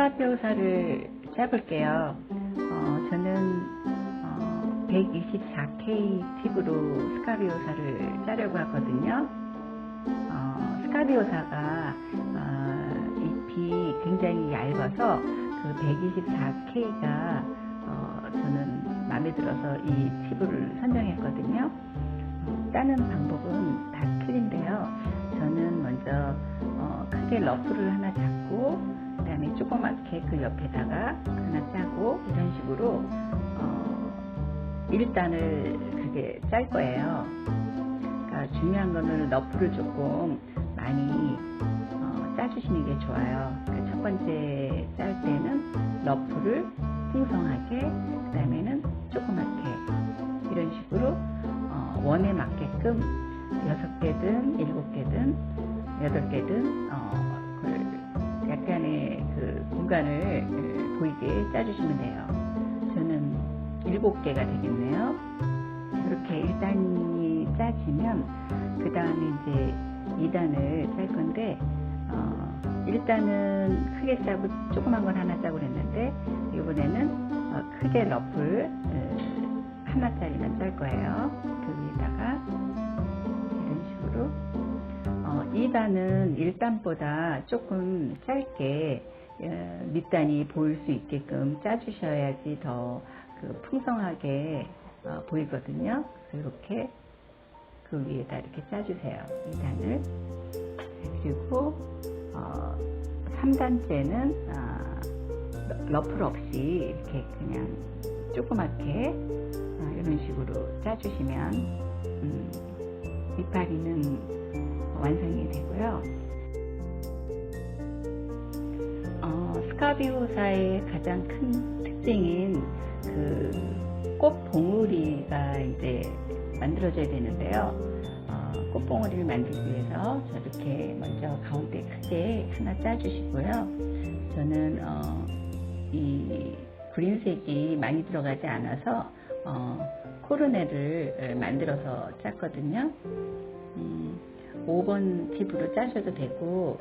스카비오사를 짜볼게요. 어, 저는 어, 124K 팁으로 스카비오사를 짜려고 하거든요. 어, 스카비오사가 어, 잎이 굉장히 얇아서 그 124K가 어, 저는 마음에 들어서 이 팁을 선정했거든요. 어, 따는 방법은 다 틀린데요. 저는 먼저 어, 크게 러프를 하나 잡고 그 다음에 조그맣게 그 옆에다가 하나 짜고 이런 식으로 어, 1단을 그게 짤 거예요. 그러니까 중요한 거는 러프를 조금 많이 어, 짜주시는 게 좋아요. 그첫 번째 짤 때는 러프를 풍성하게 그 다음에는 조그맣게 이런 식으로 어, 원에 맞게끔 여섯 개든 일곱 개든 여덟 개든 어, 그 약간의 그 공간을 그 보이게 짜주시면 돼요. 저는 일곱 개가 되겠네요. 이렇게 1단이 짜지면 그 다음에 이제 2단을 짤 건데 어, 1단은 크게 짜고 조그만 건 하나 짜고 그랬는데 이번에는 어, 크게 러플 어, 하나짜리만 짤 거예요. 그 위에다가 어, 2단은 1단보다 조금 짧게 어, 밑단이 보일 수 있게끔 짜주셔야지 더그 풍성하게 어, 보이거든요. 이렇게 그 위에다 이렇게 짜주세요. 2단을 그리고 어, 3단째는 아, 러플 없이 이렇게 그냥 조그맣게 어, 이런 식으로 짜주시면 음, 이파리는 완성이 되고요. 어, 스카비오사의 가장 큰 특징인 그 꽃 봉우리가 이제 만들어져야 되는데요. 어, 꽃 봉우리를 만들기 위해서 저렇게 먼저 가운데 크게 하나 짜주시고요. 저는 어, 이 그린색이 많이 들어가지 않아서 어, 코르네를 만들어서 짰거든요. 음, 5번 팁으로 짜셔도 되고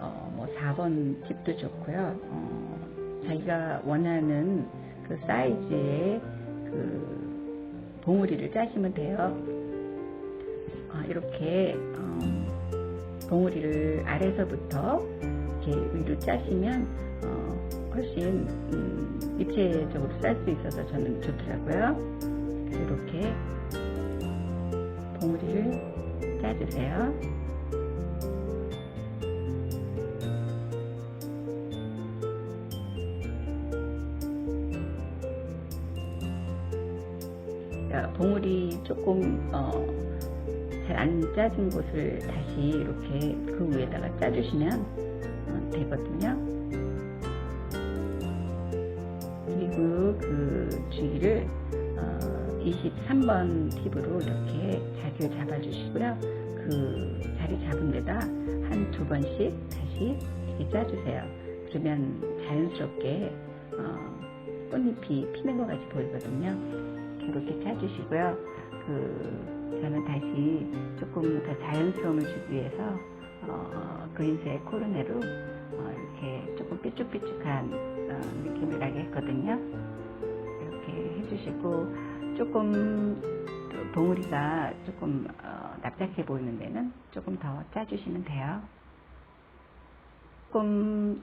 어, 뭐 4번 팁도 좋고요. 어, 자기가 원하는 그 사이즈의 그 봉우리를 짜시면 돼요. 어, 이렇게 어, 봉우리를 아래서부터 이렇게 위로 짜시면 어, 훨씬 음, 입체적으로 짤수 있어서 저는 좋더라고요. 이렇게 봉우리를 짜주세요. 자, 봉우리 조금 어, 잘 안 짜진 곳을 다시 이렇게 그 위에다가 짜주시면 어, 되거든요. 그리고 그 주위를 어, 23번 팁으로 이렇게 자리를 잡아주시고요. 그 자리 잡은 데다 한 두 번씩 다시 이렇게 짜주세요. 그러면 자연스럽게 어, 꽃잎이 피는 것 같이 보이거든요. 이렇게 짜주시고요. 그 저는 다시 조금 더 자연스러움을 주기 위해서 어, 그린색 코르네로 어, 이렇게 조금 삐쭉삐쭉한 어, 느낌을 나게 했거든요. 이렇게 해주시고 조금 또 봉우리가 조금 어, 납작해 보이는 데는 조금 더 짜주시면 돼요. 조금